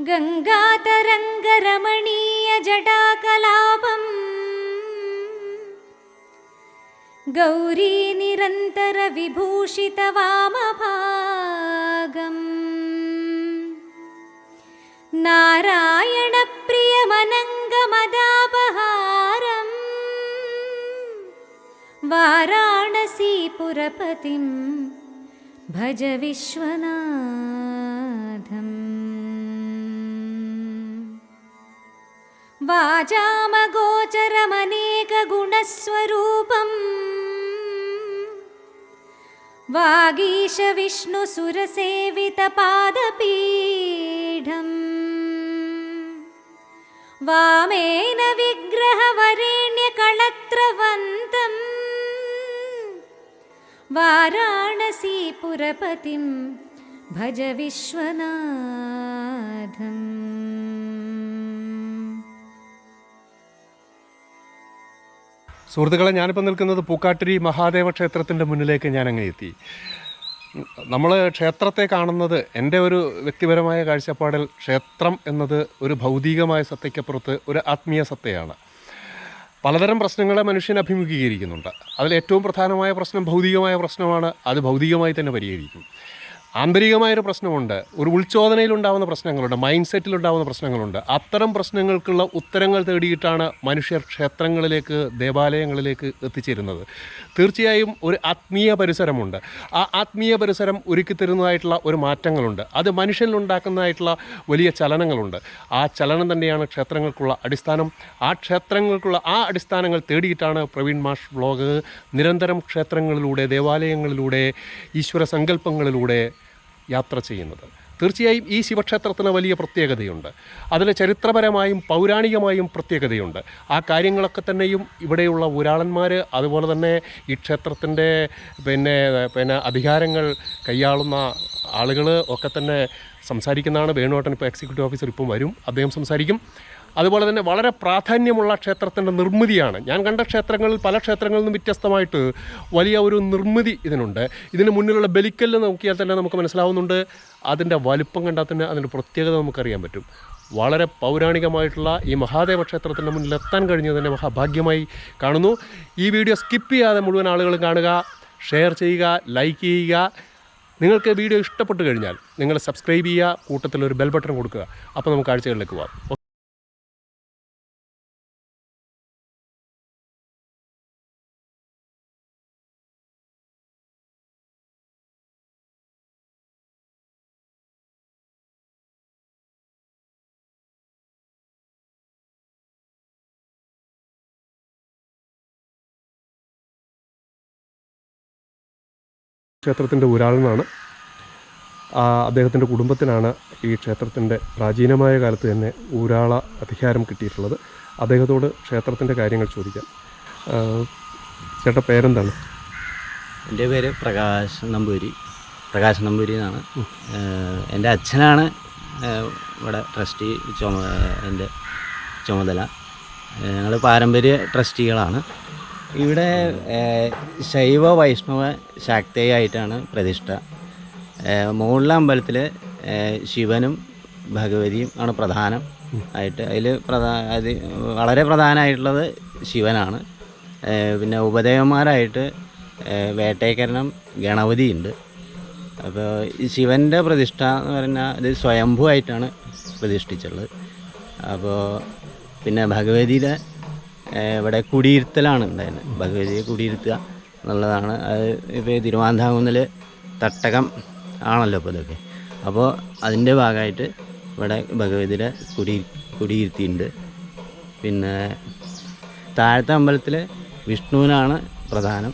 गङ्गातरङ्गरमणीयजटाकलापम् गौरीनिरन्तरविभूषितवामभागम् नारायणप्रियमनङ्गमदापहारम् वाराणसीपुरपतिं भज विश्वनाथम् वाचामगोचरमनेकगुणस्वरूपम् वागीशविष्णुसुरसेवितपादपीठम्। वामेन विग्रहवरेण्यकळत्रवन्तम् वाराणसीपुरपतिं भज विश्वनाथम् സുഹൃത്തുക്കളെ ഞാനിപ്പോൾ നിൽക്കുന്നത് പൂക്കാട്ടിരി മഹാദേവ ക്ഷേത്രത്തിന്റെ മുന്നിലേക്ക് ഞാൻ അങ്ങ് എത്തി. നമ്മൾ ക്ഷേത്രത്തെ കാണുന്നത് എന്റെ ഒരു വ്യക്തിപരമായ കാഴ്ചപ്പാടിൽ ക്ഷേത്രം എന്നത് ഒരു ഭൗതികമായ സത്തയ്ക്കപ്പുറത്ത് ഒരു ആത്മീയ സത്തയാണ്. പലതരം പ്രശ്നങ്ങളെ മനുഷ്യൻ അഭിമുഖീകരിക്കുന്നുണ്ട്. അതിൽ ഏറ്റവും പ്രധാനമായ പ്രശ്നം ഭൗതികമായ പ്രശ്നമാണ്. അത് ഭൗതികമായി തന്നെ പരിഹരിക്കും. ആന്തരികമായൊരു പ്രശ്നമുണ്ട്. ഒരു ഉൾചോദനയിലുണ്ടാവുന്ന പ്രശ്നങ്ങളുണ്ട്. മൈൻഡ് സെറ്റിലുണ്ടാകുന്ന പ്രശ്നങ്ങളുണ്ട്. അത്തരം പ്രശ്നങ്ങൾക്കുള്ള ഉത്തരങ്ങൾ തേടിയിട്ടാണ് മനുഷ്യർ ക്ഷേത്രങ്ങളിലേക്ക് ദേവാലയങ്ങളിലേക്ക് എത്തിച്ചേരുന്നത്. തീർച്ചയായും ഒരു ആത്മീയ പരിസരമുണ്ട്. ആ ആത്മീയ പരിസരം ഒരുക്കി തരുന്നതായിട്ടുള്ള ഒരു മാറ്റങ്ങളുണ്ട്. അത് മനുഷ്യനിലുണ്ടാക്കുന്നതായിട്ടുള്ള വലിയ ചലനങ്ങളുണ്ട്. ആ ചലനം തന്നെയാണ് ക്ഷേത്രങ്ങൾക്കുള്ള അടിസ്ഥാനം. ആ ക്ഷേത്രങ്ങൾക്കുള്ള ആ അടിസ്ഥാനങ്ങൾ തേടിയിട്ടാണ് പ്രവീൺ മാഷ് വ്ളോഗ്. നിരന്തരം ക്ഷേത്രങ്ങളിലൂടെ ദേവാലയങ്ങളിലൂടെ ഈശ്വര സങ്കല്പങ്ങളിലൂടെ യാത്ര ചെയ്യുന്നത്. തീർച്ചയായും ഈ ശിവക്ഷേത്രത്തിന് വലിയ പ്രത്യേകതയുണ്ട്. അതിൽ ചരിത്രപരമായും പൗരാണികമായും പ്രത്യേകതയുണ്ട്. ആ കാര്യങ്ങളൊക്കെ തന്നെയും ഇവിടെയുള്ള ഊരാളന്മാർ അതുപോലെ തന്നെ ഈ ക്ഷേത്രത്തിന്റെ പിന്നെ പിന്നെ അധികാരങ്ങൾ കൈയാളുന്ന ആളുകൾ ഒക്കെ തന്നെ സംസാരിക്കുന്നതാണ്. വേണുവേട്ടൻ ഇപ്പോൾ എക്സിക്യൂട്ടീവ് ഓഫീസർ ഇപ്പം വരും. അദ്ദേഹം സംസാരിക്കും. അതുപോലെ തന്നെ വളരെ പ്രാധാന്യമുള്ള ക്ഷേത്രത്തിന്റെ നിർമ്മിതിയാണ്. ഞാൻ കണ്ട ക്ഷേത്രങ്ങളിൽ പല ക്ഷേത്രങ്ങളിൽ നിന്നും വ്യത്യസ്തമായിട്ട് വലിയ ഒരു നിർമ്മിതി ഇതിനുണ്ട്. ഇതിന് മുന്നിലുള്ള ബലിക്കല്ല് നോക്കിയാൽ തന്നെ നമുക്ക് മനസ്സിലാവുന്നുണ്ട്. അതിന്റെ വലുപ്പം കണ്ടാൽ തന്നെ അതിന്റെ പ്രത്യേകത നമുക്കറിയാൻ പറ്റും. വളരെ പൗരാണികമായിട്ടുള്ള ഈ മഹാദേവ ക്ഷേത്രത്തിന്റെ മുന്നിൽ എത്താൻ കഴിഞ്ഞത് തന്നെ മഹാഭാഗ്യമായി കാണുന്നു. ഈ വീഡിയോ സ്കിപ്പ് ചെയ്യാതെ മുഴുവൻ ആളുകളും കാണുക ഷെയർ ചെയ്യുക ലൈക്ക് ചെയ്യുക. നിങ്ങൾക്ക് വീഡിയോ ഇഷ്ടപ്പെട്ട് കഴിഞ്ഞാൽ നിങ്ങൾ സബ്സ്ക്രൈബ് ചെയ്യുക കൂട്ടത്തിൽ ഒരു ബെൽ ബട്ടൺ കൊടുക്കുക. അപ്പോൾ നമുക്ക് കാഴ്ചകളിലേക്ക് പോകാം. ക്ഷേത്രത്തിന്റെ ഊരാളനാണ് അദ്ദേഹത്തിന്റെ കുടുംബത്തിനാണ് ഈ ക്ഷേത്രത്തിന്റെ പ്രാചീനമായ കാലത്ത് തന്നെ ഊരാള അധികാരം കിട്ടിയിട്ടുള്ളത്. അദ്ദേഹത്തോട് ക്ഷേത്രത്തിന്റെ കാര്യങ്ങൾ ചോദിക്കാം. ചേട്ടൻ ചേട്ടാ പേരെന്താണ്? എന്റെ പേര് പ്രകാശ് നമ്പൂരി. പ്രകാശ് നമ്പൂരി എന്നാണ്. എന്റെ അച്ഛനാണ് ഇവിടെ ട്രസ്റ്റി ചുമ എന്റെ ചുമതല. ഞങ്ങൾ പാരമ്പര്യ ട്രസ്റ്റികളാണ്. ഇവിടെ ശൈവ വൈഷ്ണവ ശാക്തയായിട്ടാണ് പ്രതിഷ്ഠ. മുകളിലെ അമ്പലത്തിൽ ശിവനും ഭഗവതിയും ആണ് പ്രധാനം ആയിട്ട്. അതിൽ പ്രധാ അത് വളരെ പ്രധാനമായിട്ടുള്ളത് ശിവനാണ്. പിന്നെ ഉപദേവന്മാരായിട്ട് വേട്ടയക്കരണം വേട്ടേക്കരണം ഗണപതി ഉണ്ട് അപ്പോൾ ശിവന്റെ പ്രതിഷ്ഠ എന്ന് പറഞ്ഞാൽ ഇത് സ്വയംഭൂ ആയിട്ടാണ് പ്രതിഷ്ഠിച്ചുള്ളത്. അപ്പോൾ പിന്നെ ഭഗവതിയുടെ ഇവിടെ കുടിയിരുത്തലാണ് ഉണ്ടായിരുന്നത് ഭഗവതിയെ കുടിയിരുത്തുക എന്നുള്ളതാണ്. അത് ഇപ്പോൾ തിരുവാന്താകുന്നിൽ തട്ടകം ആണല്ലോ ഇപ്പോൾ ഇതൊക്കെ. അപ്പോൾ അതിന്റെ ഭാഗമായിട്ട് ഇവിടെ ഭഗവതിയുടെ കുടി കുടിയിരുത്തിയിട്ടുണ്ട്. പിന്നെ താഴത്തെ അമ്പലത്തിൽ വിഷ്ണുവിനാണ് പ്രധാനം.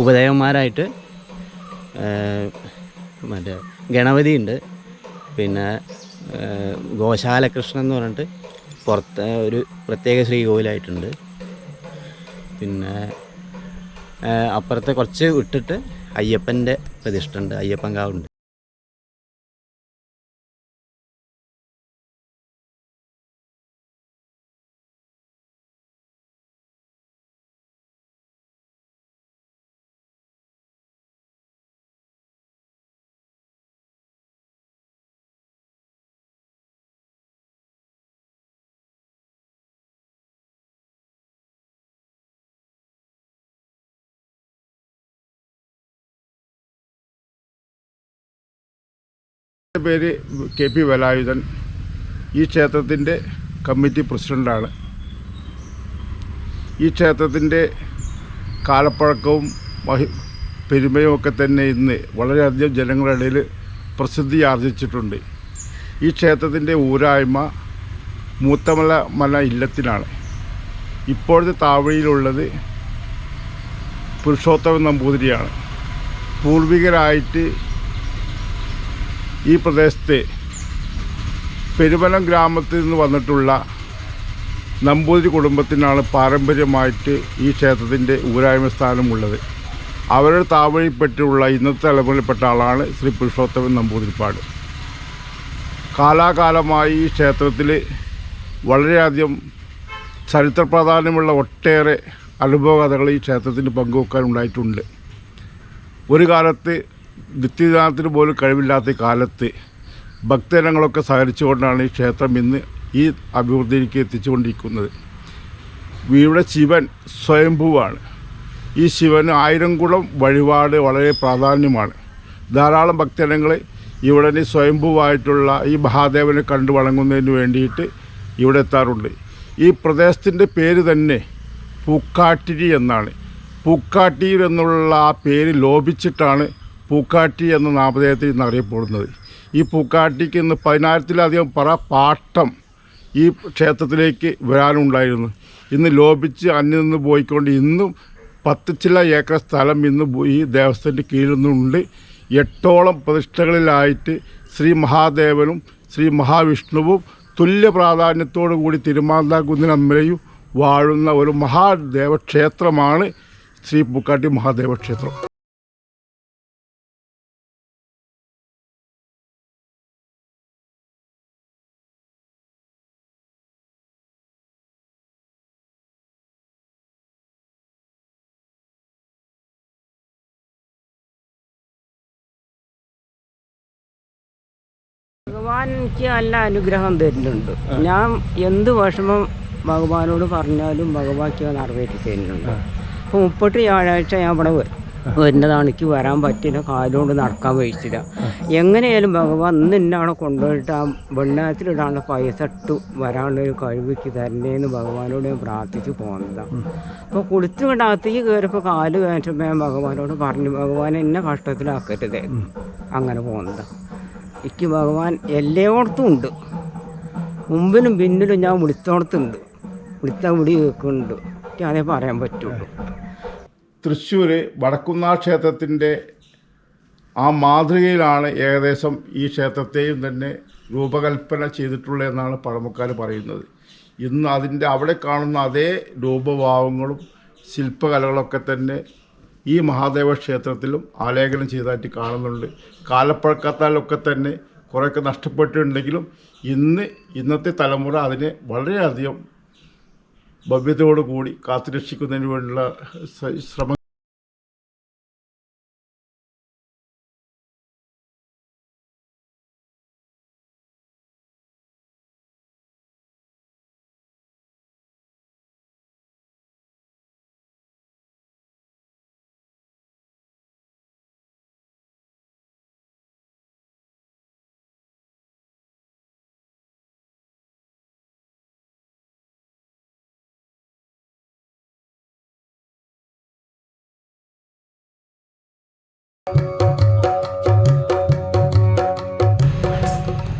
ഉപദേവന്മാരായിട്ട് മറ്റേ ഗണപതിയുണ്ട്. പിന്നെ ഗോശാലകൃഷ്ണൻ എന്ന് പറഞ്ഞിട്ട് പുറത്ത് ഒരു പ്രത്യേക ശ്രീകോവിലായിട്ടുണ്ട്. പിന്നെ അപ്പുറത്തെ കുറച്ച് വിട്ടിട്ട് അയ്യപ്പന്റെ പ്രതിഷ്ഠ ഉണ്ട് അയ്യപ്പൻ കാവുണ്ട്. എന്റെ പേര് കെ പി വേലായുധൻ. ഈ ക്ഷേത്രത്തിന്റെ കമ്മിറ്റി പ്രസിഡന്റാണ്. ഈ ക്ഷേത്രത്തിന്റെ കാലപ്പഴക്കവും മഹി പെരുമയും ഒക്കെ തന്നെ ഇന്ന് വളരെയധികം ജനങ്ങളിടയിൽ പ്രസിദ്ധി ആർജിച്ചിട്ടുണ്ട് ഈ ക്ഷേത്രത്തിന്റെ ഊരായ്മ മൂത്തമല മല ഇല്ലത്തിനാണ് ഇപ്പോഴത്തെ താവഴിയിലുള്ളത് പുരുഷോത്തമൻ നമ്പൂതിരിയാണ്. പൂർവികരായിട്ട് ഈ പ്രദേശത്തെ പെരുമലം ഗ്രാമത്തിൽ നിന്ന് വന്നിട്ടുള്ള നമ്പൂതിരി കുടുംബത്തിനാണ് പാരമ്പര്യമായിട്ട് ഈ ക്ഷേത്രത്തിന്റെ ഊരായ്മ സ്ഥാനമുള്ളത്. അവരുടെ താവഴിപ്പെട്ടുള്ള ഇന്നത്തെ തലമുറയിൽപ്പെട്ട ആളാണ് ശ്രീ പുരുഷോത്തമൻ നമ്പൂതിരിപ്പാട്. കാലാകാലമായി ഈ ക്ഷേത്രത്തിൽ വളരെയധികം ചരിത്ര പ്രാധാന്യമുള്ള ഒട്ടേറെ അനുഭവ കഥകൾ ഈ ക്ഷേത്രത്തിന് പങ്കുവെക്കാനുണ്ടായിട്ടുണ്ട്. ഒരു കാലത്ത് നിത്യദാനത്തിന് പോലും കഴിവില്ലാത്ത കാലത്ത് ഭക്തജനങ്ങളൊക്കെ സഹകരിച്ചുകൊണ്ടാണ് ഈ ക്ഷേത്രം ഇന്ന് ഈ അഭിവൃദ്ധിയിലേക്ക് എത്തിച്ചുകൊണ്ടിരിക്കുന്നത്. ഇവിടെ ശിവൻ സ്വയംഭൂവാണ്. ഈ ശിവന് ആയിരംകുളം വഴിപാട് വളരെ പ്രാധാന്യമാണ്. ധാരാളം ഭക്തജനങ്ങൾ ഇവിടെ സ്വയംഭൂവായിട്ടുള്ള ഈ മഹാദേവനെ കണ്ടു വണങ്ങുന്നതിന് വേണ്ടിയിട്ട് ഇവിടെ എത്താറുണ്ട്. ഈ പ്രദേശത്തിന്റെ പേര് തന്നെ പൂക്കാട്ടിരി എന്നാണ്. പൂക്കാട്ടിരി എന്നുള്ള ആ പേര് ലോപിച്ചിട്ടാണ് പൂക്കാട്ടി എന്ന നാമധേയത്തിൽ ഇന്ന് അറിയപ്പെടുന്നത്. ഈ പൂക്കാട്ടിക്ക് ഇന്ന് പതിനായിരത്തിലധികം പറ പാട്ടം ഈ ക്ഷേത്രത്തിലേക്ക് വരാനുണ്ടായിരുന്നു. ഇന്ന് ലോപിച്ച് അന്യം നിന്ന് പോയിക്കൊണ്ട് ഇന്നും പത്ത് ചില ഏക്കർ സ്ഥലം ഇന്ന് ഈ ദേവസ്ഥന്റെ കീഴിൽ നിന്നുണ്ട്. എട്ടോളം പ്രതിഷ്ഠകളിലായിട്ട് ശ്രീ മഹാദേവനും ശ്രീ മഹാവിഷ്ണുവും തുല്യ പ്രാധാന്യത്തോടു കൂടി തിരുമാന്താകുന്നിനമ്മലയും വാഴുന്ന ഒരു മഹാദേവക്ഷേത്രമാണ് ശ്രീ പൂക്കാട്ടി മഹാദേവക്ഷേത്രം. എനിക്ക് നല്ല അനുഗ്രഹം തരുന്നുണ്ട്. ഞാൻ എന്ത് വിഷമം ഭഗവാനോട് പറഞ്ഞാലും ഭഗവാൻക്ക് നിറവേറ്റി തരുന്നുണ്ട്. അപ്പോൾ മുപ്പത്തി വ്യാഴാഴ്ച ഞാൻ ഇവിടെ വരും വരുന്നതാണ്. എനിക്ക് വരാൻ പറ്റില്ല കാലുകൊണ്ട് നടക്കാൻ വഹിച്ചില്ല എങ്ങനെയായാലും ഭഗവാൻ ഇന്ന് എന്നെ അവിടെ കൊണ്ടുപോയിട്ട് ആ വെണ്ണാത്തിലിടാനുള്ള പൈസ ഇട്ട് വരാനുള്ളൊരു കഴിവിക്ക് തരണേന്ന് ഭഗവാനോട് ഞാൻ പ്രാർത്ഥിച്ച് പോകുന്നതാണ് അപ്പോൾ കുളിച്ചു വിടാത്തേക്ക് കയറിയപ്പോൾ കാൽ കയറ്റപ്പോൾ ഞാൻ ഭഗവാനോട് പറഞ്ഞു ഭഗവാൻ എന്നെ കഷ്ടത്തിലാക്കരുതേ. അങ്ങനെ പോകുന്നതാണ് എനിക്ക് ഭഗവാൻ എല്ലായിടത്തും ഉണ്ട്. മുമ്പിലും പിന്നിലും ഞാൻ വിളിച്ചോടത്തുണ്ട്. വിളിച്ചാൽ വിളി കേൾക്കുന്നുണ്ട്. എനിക്ക് അതേ പറയാൻ പറ്റുള്ളൂ. തൃശ്ശൂർ വടക്കുന്നാ ക്ഷേത്രത്തിന്റെ ആ മാതൃകയിലാണ് ഏകദേശം ഈ ക്ഷേത്രത്തെയും തന്നെ രൂപകൽപ്പന ചെയ്തിട്ടുള്ളതെന്നാണ് പഴമക്കാർ പറയുന്നത്. ഇന്ന് അതിന്റെ അവിടെ കാണുന്ന അതേ രൂപഭാവങ്ങളും ശില്പകലകളൊക്കെ തന്നെ ഈ മഹാദേവ ക്ഷേത്രത്തിലും ആലേഖനം ചെയ്തതായിട്ട് കാണുന്നുണ്ട്. കാലപ്പഴക്കത്താലൊക്കെ തന്നെ കുറേയൊക്കെ നഷ്ടപ്പെട്ടിട്ടുണ്ടെങ്കിലും ഇന്ന് ഇന്നത്തെ തലമുറ അതിനെ വളരെയധികം ഭവ്യതയോടുകൂടി കാത്തുരക്ഷിക്കുന്നതിന് വേണ്ടിയുള്ള ശ്രമം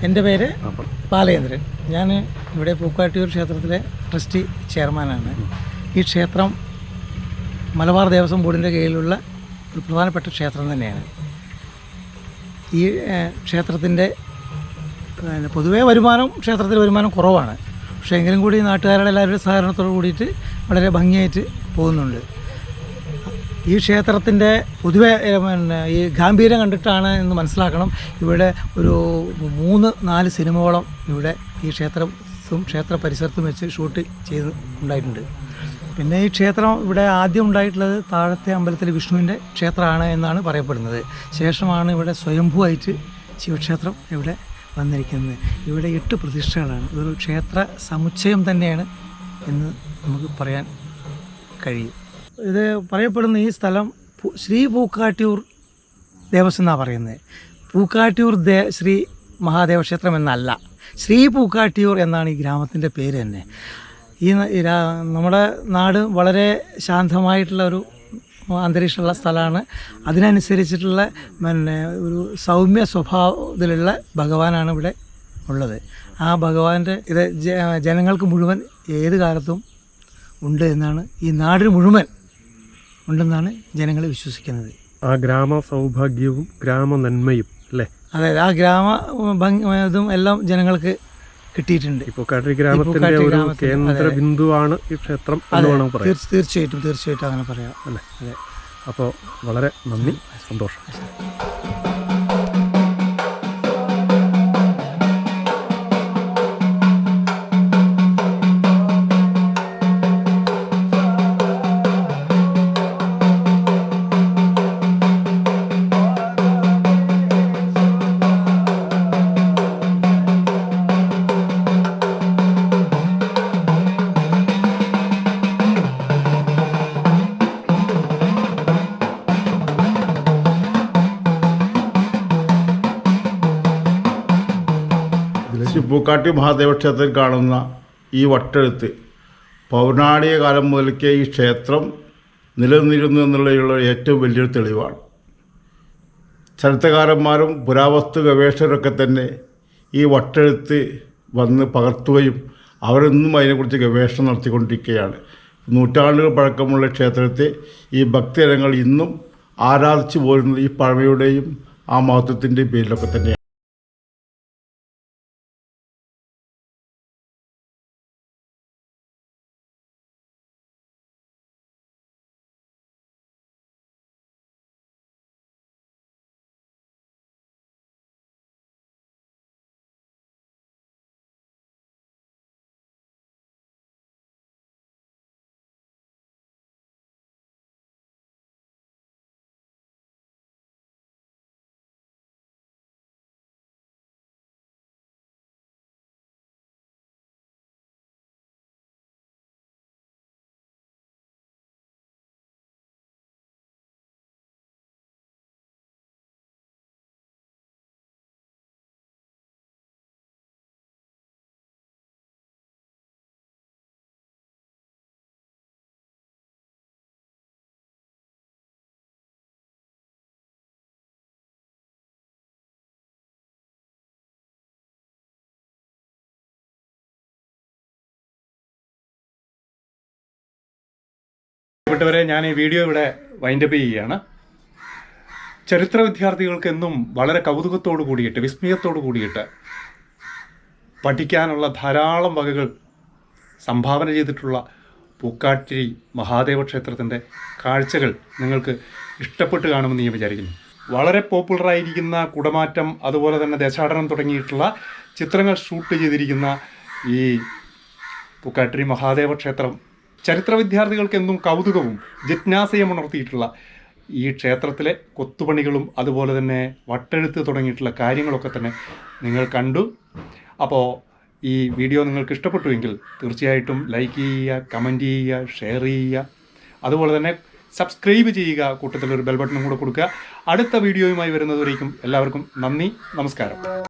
എന്റെ പേര് ബാലചന്ദ്രൻ ഞാൻ ഇവിടെ പൂക്കാട്ടിയൂർ ക്ഷേത്രത്തിലെ ട്രസ്റ്റി ചെയർമാനാണ്. ഈ ക്ഷേത്രം മലബാർ ദേവസ്വം ബോർഡിന്റെ കീഴിലുള്ള ഒരു പ്രധാനപ്പെട്ട ക്ഷേത്രം തന്നെയാണ്. ഈ ക്ഷേത്രത്തിന്റെ പൊതുവേ വരുമാനം ക്ഷേത്രത്തിൽ വരുമാനം കുറവാണ്. പക്ഷേ എങ്കിലും കൂടി നാട്ടുകാരുടെ എല്ലാവരുടെ സഹകരണത്തോട് കൂടിയിട്ട് വളരെ ഭംഗിയായിട്ട് പോകുന്നുണ്ട്. ഈ ക്ഷേത്രത്തിന്റെ പൊതുവെ പിന്നെ ഈ ഗാംഭീര്യം കണ്ടിട്ടാണ് എന്ന് മനസ്സിലാക്കണം. ഇവിടെ ഒരു മൂന്ന് നാല് സിനിമകളും ഇവിടെ ഈ ക്ഷേത്രത്തും ക്ഷേത്ര പരിസരത്തും വെച്ച് ഷൂട്ട് ചെയ്ത് ഉണ്ടായിട്ടുണ്ട്. പിന്നെ ഈ ക്ഷേത്രം ഇവിടെ ആദ്യം ഉണ്ടായിട്ടുള്ളത് താഴത്തെ അമ്പലത്തിലെ വിഷ്ണുവിന്റെ ക്ഷേത്രമാണ് എന്നാണ് പറയപ്പെടുന്നത്. ശേഷമാണ് ഇവിടെ സ്വയംഭൂവായിട്ട് ശിവക്ഷേത്രം ഇവിടെ വന്നിരിക്കുന്നത്. ഇവിടെ എട്ട് പ്രതിഷ്ഠകളാണ്. ഇതൊരു ക്ഷേത്ര സമുച്ചയം തന്നെയാണ് എന്ന് നമുക്ക് പറയാൻ കഴിയും. ഇത് പറയപ്പെടുന്ന ഈ സ്ഥലം ശ്രീ പൂക്കാട്ടിയൂർ ദേവസ്വം എന്നാണ് പറയുന്നത് പൂക്കാട്ടിയൂർ ദേ ശ്രീ മഹാദേവ ക്ഷേത്രം എന്നല്ല. ശ്രീ പൂക്കാട്ടിയൂർ എന്നാണ് ഈ ഗ്രാമത്തിന്റെ പേര് തന്നെ. ഈ നമ്മുടെ നാട് വളരെ ശാന്തമായിട്ടുള്ള ഒരു അന്തരീക്ഷമുള്ള സ്ഥലമാണ്. അതിനനുസരിച്ചിട്ടുള്ള പിന്നെ ഒരു സൗമ്യ സ്വഭാവത്തിലുള്ള ഭഗവാനാണ് ഇവിടെ ഉള്ളത്. ആ ഭഗവാന്റെ ഇത് ജനങ്ങൾക്ക് മുഴുവൻ ഏത് കാലത്തും ഉണ്ട് എന്നാണ് ഈ നാടിന് മുഴുവൻ ഉണ്ടെന്നാണ് ജനങ്ങൾ വിശ്വസിക്കുന്നത്. ആ ഗ്രാമ സൗഭാഗ്യവും ഗ്രാമ നന്മയും അല്ലേ? അതെ ആ ഗ്രാമ ഭംഗിതും എല്ലാം ജനങ്ങൾക്ക് കിട്ടിയിട്ടുണ്ട്. ഇപ്പോൾ പൂക്കാട്ടിരി ഗ്രാമത്തിന്റെ ഒരു കേന്ദ്ര ബിന്ദുവാണ് ഈ ക്ഷേത്രം തീർച്ചയായിട്ടും തീർച്ചയായിട്ടും അങ്ങനെ പറയാം. അല്ലേ? അതെ. അപ്പോൾ വളരെ നന്ദി സന്തോഷം. ശ്രീ മഹാദേവ ക്ഷേത്രത്തിൽ കാണുന്ന ഈ വട്ടെഴുത്ത് പൗരാണിക കാലം മുതൽക്കേ ഈ ക്ഷേത്രം നിലനിന്നിരുന്നു എന്നുള്ളതിലുള്ള ഏറ്റവും വലിയൊരു തെളിവാണ്. ചരിത്രകാരന്മാരും പുരാവസ്തു ഗവേഷകരൊക്കെ തന്നെ ഈ വട്ടെഴുത്ത് വന്ന് പകർത്തുകയും അവരെന്നും അതിനെക്കുറിച്ച് ഗവേഷണം നടത്തിക്കൊണ്ടിരിക്കുകയാണ്. നൂറ്റാണ്ടുകൾ പഴക്കമുള്ള ക്ഷേത്രത്തെ ഈ ഭക്തജനങ്ങൾ ഇന്നും ആരാധിച്ചു പോരുന്നത് ഈ പഴമയുടെയും ആ മഹത്വത്തിന്റെയും പേരിലൊക്കെ തന്നെയാണ്. പ്രിയപ്പെട്ടവരെ ഞാൻ ഈ വീഡിയോ ഇവിടെ വൈൻഡപ്പ് ചെയ്യുകയാണ്. ചരിത്ര വിദ്യാർത്ഥികൾക്ക് എന്നും വളരെ കൗതുകത്തോടു കൂടിയിട്ട് വിസ്മയത്തോടു കൂടിയിട്ട് പഠിക്കാനുള്ള ധാരാളം വകകൾ സംഭാവന ചെയ്തിട്ടുള്ള പൂക്കാട്ടിരി മഹാദേവ ക്ഷേത്രത്തിന്റെ കാഴ്ചകൾ നിങ്ങൾക്ക് ഇഷ്ടപ്പെട്ട് കാണുമെന്ന് ഞാൻ വിചാരിക്കുന്നു. വളരെ പോപ്പുലറായിരിക്കുന്ന കുടമാറ്റം അതുപോലെ തന്നെ ദേശാടനം തുടങ്ങിയിട്ടുള്ള ചിത്രങ്ങൾ ഷൂട്ട് ചെയ്തിരിക്കുന്ന ഈ പൂക്കാട്ടിരി മഹാദേവ ക്ഷേത്രം ചരിത്ര വിദ്യാർത്ഥികൾക്ക് എന്നും കൗതുകവും ജിജ്ഞാസയും ഉണർത്തിയിട്ടുള്ള ഈ ക്ഷേത്രത്തിലെ കൊത്തുപണികളും അതുപോലെ തന്നെ വട്ടെഴുത്ത് തുടങ്ങിയിട്ടുള്ള കാര്യങ്ങളൊക്കെ തന്നെ നിങ്ങൾ കണ്ടു. അപ്പോൾ ഈ വീഡിയോ നിങ്ങൾക്ക് ഇഷ്ടപ്പെട്ടുവെങ്കിൽ തീർച്ചയായിട്ടും ലൈക്ക് ചെയ്യുക കമന്റ് ചെയ്യുക ഷെയർ ചെയ്യുക. അതുപോലെ തന്നെ സബ്സ്ക്രൈബ് ചെയ്യുക കൂട്ടത്തിലൊരു ബെൽ ബട്ടണും കൂടെ കൊടുക്കുക. അടുത്ത വീഡിയോയുമായി വരുന്നതുവരേക്കും എല്ലാവർക്കും നന്ദി നമസ്കാരം.